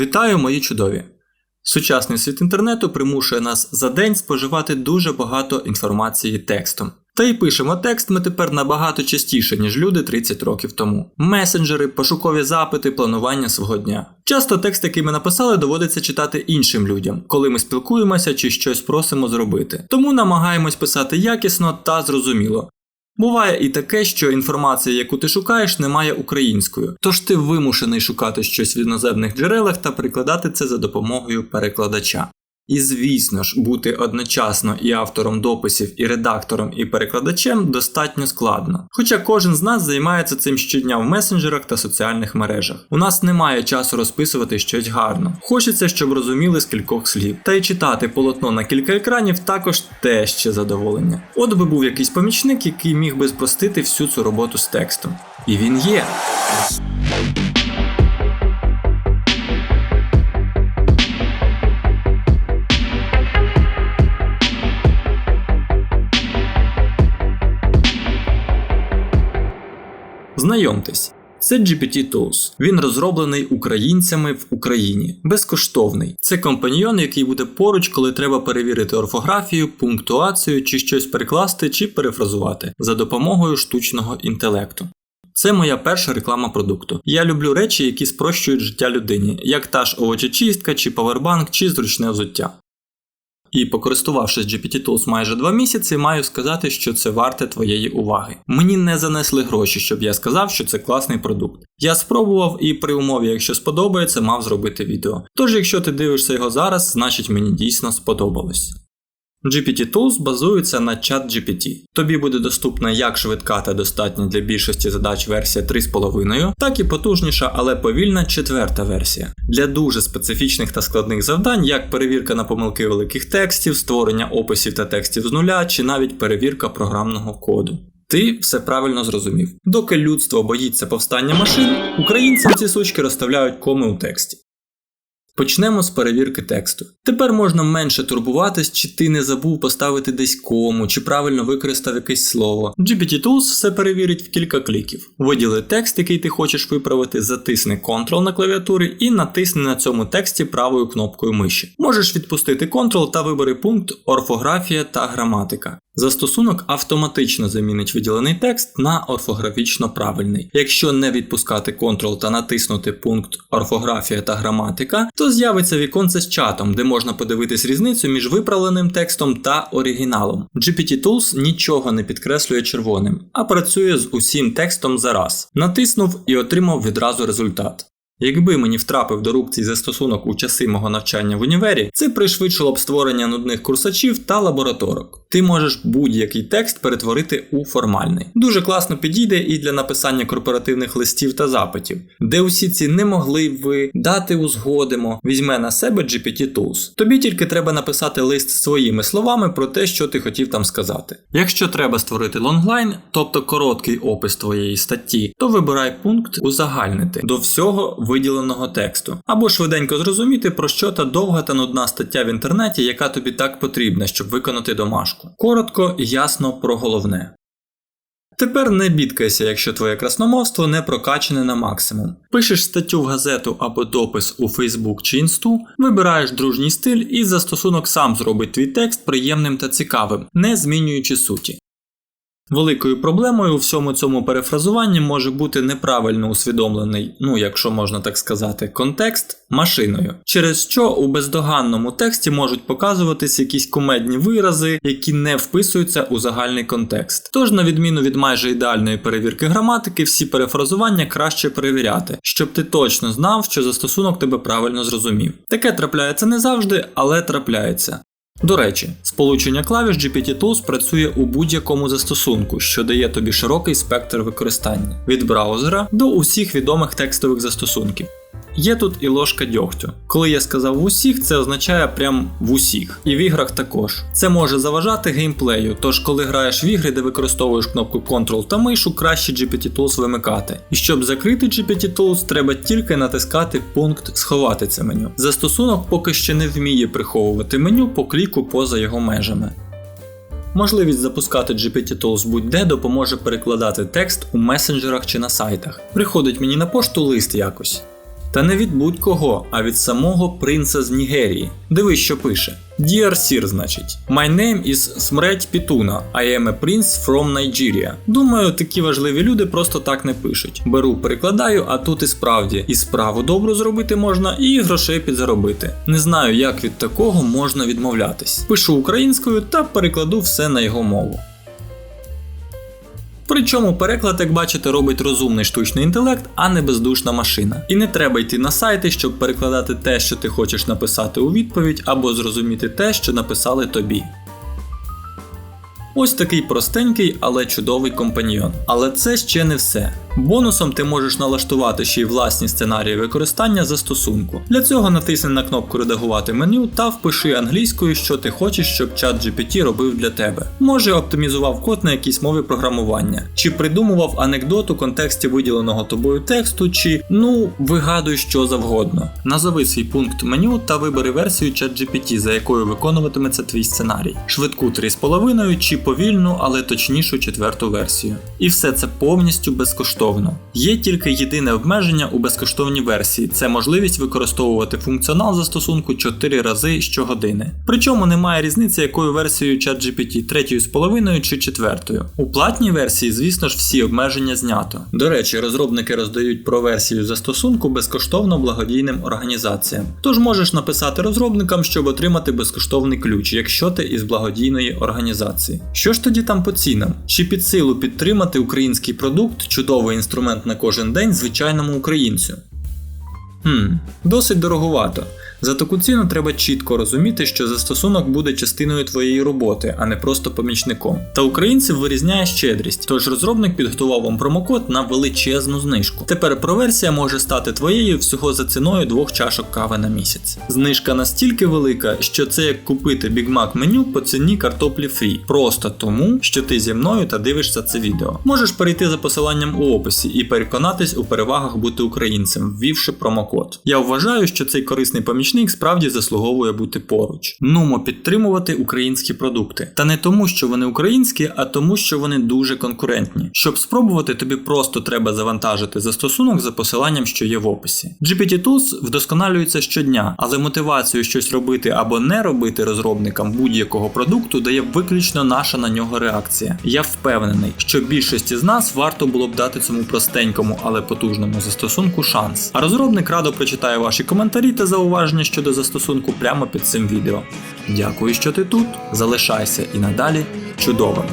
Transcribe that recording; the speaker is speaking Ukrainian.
Вітаю, мої чудові! Сучасний світ інтернету примушує нас за день споживати дуже багато інформації текстом. Та й пишемо текст ми тепер набагато частіше, ніж люди 30 років тому. Месенджери, пошукові запити, планування свого дня. Часто текст, який ми написали, доводиться читати іншим людям, коли ми спілкуємося чи щось просимо зробити. Тому намагаємось писати якісно та зрозуміло. Буває і таке, що інформація, яку ти шукаєш, немає українською, тож ти вимушений шукати щось в іноземних джерелах та прикладати це за допомогою перекладача. І звісно ж, бути одночасно і автором дописів, і редактором, і перекладачем достатньо складно. Хоча кожен з нас займається цим щодня в месенджерах та соціальних мережах. У нас немає часу розписувати щось гарно. Хочеться, щоб розуміли з кількох слів. Та й читати полотно на кілька екранів також те ще задоволення. От би був якийсь помічник, який міг би спростити всю цю роботу з текстом. І він є. Знайомтесь, це GPT Tools. Він розроблений українцями в Україні, безкоштовний. Це компаньйон, який буде поруч, коли треба перевірити орфографію, пунктуацію чи щось перекласти чи перефразувати за допомогою штучного інтелекту. Це моя перша реклама продукту. Я люблю речі, які спрощують життя людині, як та ж овочечистка, чи павербанк, чи зручне взуття. І покористувавшись GPT Tools майже два місяці, маю сказати, що це варте твоєї уваги. Мені не занесли гроші, щоб я сказав, що це класний продукт. Я спробував і при умові, якщо сподобається, мав зробити відео. Тож, якщо ти дивишся його зараз, значить мені дійсно сподобалось. GPT Tools базується на ChatGPT. Тобі буде доступна як швидка та достатня для більшості задач версія 3,5, так і потужніша, але повільна четверта версія. Для дуже специфічних та складних завдань, як перевірка на помилки великих текстів, створення описів та текстів з нуля, чи навіть перевірка програмного коду. Ти все правильно зрозумів. Доки людство боїться повстання машин, українцям ці сучки розставляють коми у тексті. Почнемо з перевірки тексту. Тепер можна менше турбуватись, чи ти не забув поставити десь кому, чи правильно використав якесь слово. GPT Tools все перевірить в кілька кліків. Виділи текст, який ти хочеш виправити, затисни Ctrl на клавіатурі і натисни на цьому тексті правою кнопкою миші. Можеш відпустити Ctrl та вибери пункт орфографія та граматика. Застосунок автоматично замінить виділений текст на орфографічно правильний. Якщо не відпускати Ctrl та натиснути пункт орфографія та граматика, то з'явиться віконце з чатом, де можна подивитись різницю між виправленим текстом та оригіналом. GPT Tools нічого не підкреслює червоним, а працює з усім текстом зараз. Натиснув і отримав відразу результат. Якби мені втрапив до рук цей застосунок у часи мого навчання в універі, це пришвидшило б створення нудних курсачів та лабораторок. Ти можеш будь-який текст перетворити у формальний. Дуже класно підійде і для написання корпоративних листів та запитів, де усі ці не могли б ви, дати узгодимо, візьме на себе GPT Tools. Тобі тільки треба написати лист своїми словами про те, що ти хотів там сказати. Якщо треба створити лонглайн, тобто короткий опис твоєї статті, то вибирай пункт узагальнити до всього виділеного тексту, або швиденько зрозуміти, про що та довга та нудна стаття в інтернеті, яка тобі так потрібна, щоб виконати домашку. Коротко і ясно про головне. Тепер не бідкайся, якщо твоє красномовство не прокачане на максимум. Пишеш статтю в газету або допис у Facebook чи інсту, вибираєш дружній стиль і застосунок сам зробить твій текст приємним та цікавим, не змінюючи суті. Великою проблемою у всьому цьому перефразуванні може бути неправильно усвідомлений, ну якщо можна так сказати, контекст машиною, через що у бездоганному тексті можуть показуватись якісь кумедні вирази, які не вписуються у загальний контекст. Тож, на відміну від майже ідеальної перевірки граматики, всі перефразування краще перевіряти, щоб ти точно знав, що застосунок тебе правильно зрозумів. Таке трапляється не завжди, але трапляється. До речі, сполучення клавіш GPT Tools працює у будь-якому застосунку, що дає тобі широкий спектр використання від браузера до усіх відомих текстових застосунків. Є тут і ложка дьогтю. Коли я сказав в усіх, це означає прям в усіх. І в іграх також. Це може заважати геймплею, тож коли граєш в ігри, де використовуєш кнопку Ctrl та мишу, краще GPT Tools вимикати. І щоб закрити GPT Tools, треба тільки натискати пункт Сховати це меню. Застосунок поки ще не вміє приховувати меню по кліку поза його межами. Можливість запускати GPT Tools будь-де допоможе перекладати текст у месенджерах чи на сайтах. Приходить мені на пошту лист якось. Та не від будь-кого, а від самого принца з Нігерії. Дивись, що пише. Dear Sir, значить. My name is Смредь Пітуна. I am a prince from Nigeria. Думаю, такі важливі люди просто так не пишуть. Беру, перекладаю, а тут і справді і справу добру зробити можна, і грошей підзаробити. Не знаю, як від такого можна відмовлятись. Пишу українською та перекладу все на його мову. Причому переклад, як бачите, робить розумний штучний інтелект, а не бездушна машина. І не треба йти на сайти, щоб перекладати те, що ти хочеш написати у відповідь, або зрозуміти те, що написали тобі. Ось такий простенький, але чудовий компаньйон. Але це ще не все. Бонусом ти можеш налаштувати ще й власні сценарії використання застосунку. Для цього натисни на кнопку Редагувати меню та впиши англійською, що ти хочеш, щоб чат GPT робив для тебе. Може оптимізував код на якійсь мові програмування, чи придумував анекдот у контексті виділеного тобою тексту, чи ну вигадуй що завгодно. Назови свій пункт меню та вибери версію ChatGPT, за якою виконуватиметься твій сценарій. Швидку 3,5 чи повільну, але точнішу четверту версію. І все це повністю безкоштовно. Є тільки єдине обмеження у безкоштовній версії це можливість використовувати функціонал застосунку 4 рази щогодини. Причому немає різниці, якою версією ChatGPT, третьою з половиною чи четвертою. У платній версії, звісно ж, всі обмеження знято. До речі, розробники роздають про версію застосунку безкоштовно благодійним організаціям. Тож можеш написати розробникам, щоб отримати безкоштовний ключ, якщо ти із благодійної організації. Що ж тоді там по цінам? Чи під силу підтримати український продукт, чудовий інструмент на кожен день звичайному українцю? Хм, досить дороговато. За таку ціну треба чітко розуміти, що застосунок буде частиною твоєї роботи, а не просто помічником. Та українців вирізняє щедрість, тож розробник підготував вам промокод на величезну знижку. Тепер проверсія може стати твоєю всього за ціною двох чашок кави на місяць. Знижка настільки велика, що це як купити Big Mac меню по ціні картоплі фрі, просто тому, що ти зі мною та дивишся це відео. Можеш перейти за посиланням у описі і переконатись у перевагах бути українцем, ввівши промокод. Я вважаю, що цей корисний помічник справді заслуговує бути поруч. Нумо підтримувати українські продукти. Та не тому, що вони українські, а тому, що вони дуже конкурентні. Щоб спробувати, тобі просто треба завантажити застосунок за посиланням, що є в описі. GPT Tools вдосконалюється щодня, але мотивацію щось робити або не робити розробникам будь-якого продукту дає виключно наша на нього реакція. Я впевнений, що більшості з нас варто було б дати цьому простенькому, але потужному застосунку шанс. А розробник радо прочитає ваші коментарі та зауваження щодо застосунку прямо під цим відео. Дякую, що ти тут. Залишайся і надалі чудовим.